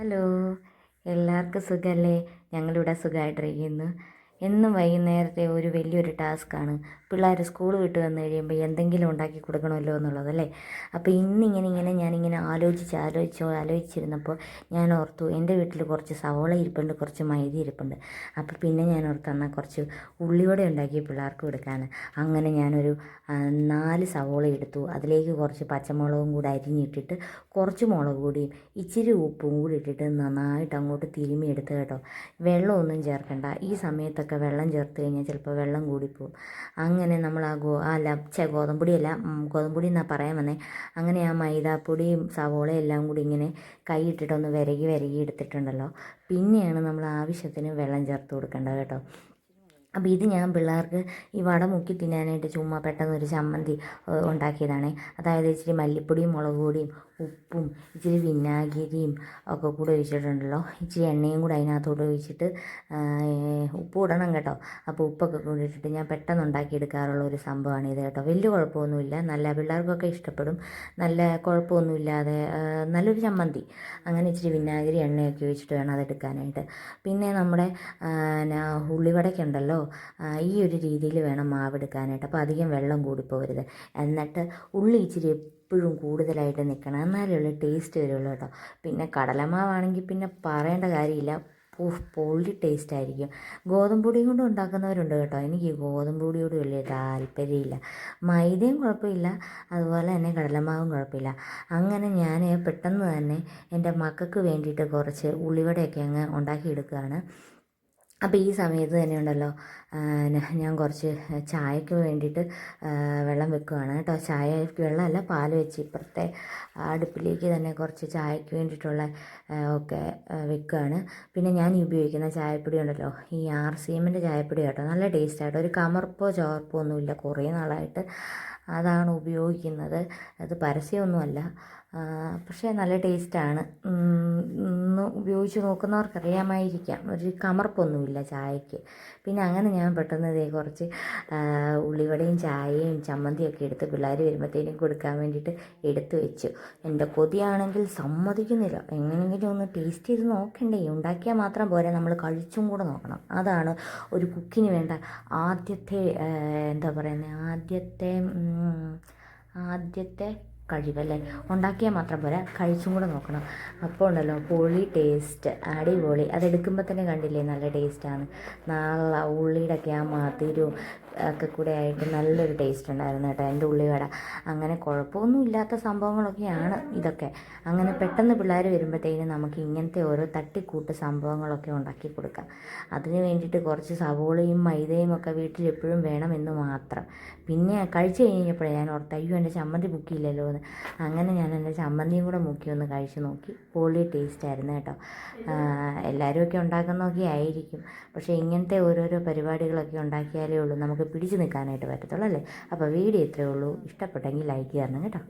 Hello എല്ലാവർക്കും സുഖമല്ലേ ഞങ്ങളിവിടെ സുഖമായിട്ടിരിക്കുന്നു എന്നും വൈകുന്നേരത്തെ ഒരു വലിയൊരു ടാസ്ക്കാണ്. പിള്ളേർ സ്കൂൾ വിട്ട് വന്നു കഴിയുമ്പോൾ എന്തെങ്കിലും ഉണ്ടാക്കി കൊടുക്കണമല്ലോ എന്നുള്ളതല്ലേ അപ്പോൾ ഇന്നിങ്ങനെ ഇങ്ങനെ ഞാനിങ്ങനെ ആലോചിച്ച് ആലോചിച്ച് ആലോചിച്ചിരുന്നപ്പോൾ ഞാൻ ഓർത്തു എന്റെ വീട്ടിൽ കുറച്ച് സവോള ഇരിപ്പുണ്ട് കുറച്ച് മൈദ ഇരിപ്പുണ്ട്. അപ്പോൾ പിന്നെ ഞാൻ ഓർത്തു എന്നാൽ കുറച്ച് ഉള്ളിവട ഉണ്ടാക്കി പിള്ളേർക്ക് കൊടുക്കാനാണ് അങ്ങനെ ഞാനൊരു നാല് സവോള എടുത്തു. അതിലേക്ക് കുറച്ച് പച്ചമുളകും കൂടി അരിഞ്ഞിട്ടിട്ട് കുറച്ച് മുളക് പൊടിയും ഇച്ചിരി ഉപ്പും കൂടി ഇട്ടിട്ട് നന്നായിട്ട് അങ്ങോട്ട് തിരുമ്മി എടുത്ത് കേട്ടോ. വെള്ളമൊന്നും ചേർക്കണ്ട. ഈ സമയത്തൊക്കെ വെള്ളം ചേർത്ത് കഴിഞ്ഞാൽ ചിലപ്പോൾ വെള്ളം കൂടിപ്പോവും. അങ്ങനെ നമ്മൾ ആ ഗോ അല്ല ചെ ഗോതമ്പൊടിയല്ല ഗോതമ്പൊടി എന്നാ പറയാൻ വന്നേ. അങ്ങനെ ആ മൈദാപ്പൊടിയും സവോളയും എല്ലാം കൂടി ഇങ്ങനെ കൈയിട്ടിട്ടൊന്ന് വിരകി വിരകി എടുത്തിട്ടുണ്ടല്ലോ. പിന്നെയാണ് നമ്മൾ ആവശ്യത്തിന് വെള്ളം ചേർത്ത് കൊടുക്കേണ്ടത് കേട്ടോ. അപ്പോൾ ഇത് ഞാൻ പിള്ളേർക്ക് ഈ വട മുക്കി തിന്നാനായിട്ട് ചുമ്മാ പെട്ടെന്ന് ഒരു ചമ്മന്തി ഉണ്ടാക്കിയതാണ്. അതായത് ഇച്ചിരി മല്ലിപ്പൊടിയും മുളക് പൊടിയും ഉപ്പും ഇച്ചിരി വിനാഗിരിയും ഒക്കെ കൂടെ ഒഴിച്ചിട്ടുണ്ടല്ലോ. ഇച്ചിരി എണ്ണയും കൂടെ അതിനകത്തോട്ട് ഒഴിച്ചിട്ട് ഉപ്പ് ഇടണം കേട്ടോ. അപ്പോൾ ഉപ്പൊക്കെ കൂടി ഇട്ടിട്ട് ഞാൻ പെട്ടെന്ന് ഉണ്ടാക്കിയെടുക്കാറുള്ള ഒരു സംഭവമാണ് ഇത് കേട്ടോ. വലിയ കുഴപ്പമൊന്നുമില്ല. നല്ല പിള്ളേർക്കൊക്കെ ഇഷ്ടപ്പെടും. നല്ല കുഴപ്പമൊന്നുമില്ലാതെ നല്ലൊരു ചമ്മന്തി. അങ്ങനെ ഇച്ചിരി വിനാഗിരി എണ്ണയൊക്കെ ഒഴിച്ചിട്ട് വേണം അതെടുക്കാനായിട്ട്. പിന്നെ നമ്മുടെ ഉള്ളിവടയ്ക്കുണ്ടല്ലോ ആ, ഈ ഒരു രീതിയിൽ വേണം മാവെടുക്കാനായിട്ട്. അപ്പോൾ അധികം വെള്ളം കൂടിപ്പോകരുത്. എന്നിട്ട് ഉള്ളി ഇച്ചിരി എപ്പോഴും കൂടുതലായിട്ട് നിൽക്കണം. എന്നാലേ ഉള്ളൂ ടേസ്റ്റ് വരുള്ളൂ കേട്ടോ. പിന്നെ കടലമാവാണെങ്കിൽ പിന്നെ പറയേണ്ട കാര്യമില്ല. ഉഫ്, പൊള്ളി ടേസ്റ്റ് ആയിരിക്കും. ഗോതമ്പ് പൊടിയും കൊണ്ട് ഉണ്ടാക്കുന്നവരുണ്ട് കേട്ടോ. എനിക്ക് ഗോതമ്പ് പൊടിയോട് വലിയ താല്പര്യമില്ല. മൈദയും കുഴപ്പമില്ല. അതുപോലെ തന്നെ കടലമാവും കുഴപ്പമില്ല. അങ്ങനെ ഞാൻ പെട്ടെന്ന് തന്നെ എന്റെ മക്കൾക്ക് വേണ്ടിയിട്ട് കുറച്ച് ഉള്ളിവടയൊക്കെ അങ്ങ് ഉണ്ടാക്കിയെടുക്കുകയാണ്. അപ്പോൾ ഈ സമയത്ത് തന്നെ ഉണ്ടല്ലോ ഞാൻ കുറച്ച് ചായക്ക് വേണ്ടിയിട്ട് വെള്ളം വെക്കുകയാണ് കേട്ടോ. ചായക്ക് വെള്ളമല്ല പാൽ വെച്ച് ഇപ്പുറത്തെ അടുപ്പിലേക്ക് തന്നെ കുറച്ച് ചായക്ക് വേണ്ടിയിട്ടുള്ള ഒക്കെ വെക്കുകയാണ് പിന്നെ ഞാൻ ഉപയോഗിക്കുന്ന ചായപ്പൊടി ഉണ്ടല്ലോ ഈ ആർ സി എമ്മിന്റെ ചായപ്പൊടി കേട്ടോ. നല്ല ടേസ്റ്റ് ആയിട്ട് ഒരു കമർപ്പോ ചോർപ്പോ ഒന്നുമില്ല. കുറേ നാളായിട്ട് അതാണ് ഉപയോഗിക്കുന്നത്. അത് പരസ്യമൊന്നുമല്ല. പക്ഷേ നല്ല ടേസ്റ്റാണ്. ഒന്ന് ഉപയോഗിച്ച് നോക്കുന്നവർക്ക് അറിയാമായിരിക്കാം ഒരു കമർപ്പൊന്നുമില്ല ചായയ്ക്ക്. പിന്നെ അങ്ങനെ ഞാൻ പെട്ടെന്ന് ഇതേ കുറച്ച് ഉള്ളിവടയും ചായയും ചമ്മന്തിയൊക്കെ എടുത്ത് പിള്ളേർ വരുമ്പോഴത്തേനും കൊടുക്കാൻ വേണ്ടിയിട്ട് എടുത്തു വെച്ചു. എന്റെ കൊതിയാണെങ്കിൽ സമ്മതിക്കുന്നില്ല. എങ്ങനെയെങ്കിലും ഒന്ന് ടേസ്റ്റ് ചെയ്ത് നോക്കണ്ടേ? ഉണ്ടാക്കിയാൽ മാത്രം പോരാ. നമ്മൾ കഴിച്ചും കൂടെ നോക്കണം. അതാണ് ഒരു കുക്കിന് വേണ്ട ആദ്യത്തെ എന്താ പറയുന്നത് ആദ്യത്തെ ആദ്യത്തെ കഴിവല്ലേ? ഉണ്ടാക്കിയാൽ മാത്രം പോരാ. കഴിച്ചും കൂടെ നോക്കണം. അപ്പോൾ ഉണ്ടല്ലോ പൊളി ടേസ്റ്റ് അടിപൊളി. അതെടുക്കുമ്പോൾ തന്നെ കണ്ടില്ലേ നല്ല ടേസ്റ്റാണ് നല്ല ഉള്ളിയുടെ ഒക്കെ ആ മധുരവും ഒക്കെ കൂടെ ആയിട്ട് നല്ലൊരു ടേസ്റ്റ് ഉണ്ടായിരുന്നു കേട്ടോ എന്റെ ഉള്ളിവട അങ്ങനെ കുഴപ്പമൊന്നും ഇല്ലാത്ത സംഭവങ്ങളൊക്കെയാണ് ഇതൊക്കെ. അങ്ങനെ പെട്ടെന്ന് പിള്ളേർ വരുമ്പോഴത്തേനും നമുക്ക് ഇങ്ങനത്തെ ഓരോ തട്ടിക്കൂട്ട് സംഭവങ്ങളൊക്കെ ഉണ്ടാക്കി കൊടുക്കാം. അതിന് വേണ്ടിയിട്ട് കുറച്ച് സവോളയും മൈദയും ഒക്കെ വീട്ടിൽ എപ്പോഴും വേണമെന്ന് മാത്രം. പിന്നെ കഴിച്ചു കഴിഞ്ഞപ്പോഴേ ഞാൻ ഓർത്ത് അയ്യോ എന്റെ ചമ്മന്തി ബുക്കിയില്ലല്ലോ എന്ന് അങ്ങനെ ഞാൻ എന്റെ ചമ്മന്തിയും കൂടെ മുക്കി ഒന്ന് കഴിച്ച് നോക്കി. പൊളി ടേസ്റ്റ് ആയിരുന്നു കേട്ടോ. എല്ലാവരും ഒക്കെ ഉണ്ടാക്കുന്നതൊക്കെ ആയിരിക്കും. പക്ഷേ ഇങ്ങനത്തെ ഓരോരോ പരിപാടികളൊക്കെ ഉണ്ടാക്കിയാലേ ഉള്ളൂ. നമുക്ക് പിടിച്ചു നിൽക്കാനായിട്ട് പറ്റത്തുള്ളൂ അല്ലേ? അപ്പോൾ വീഡിയോ ഇത്രയേ ഉള്ളൂ. ഇഷ്ടപ്പെട്ടെങ്കിൽ ലൈക്ക് ചെയ്യണം കേട്ടോ.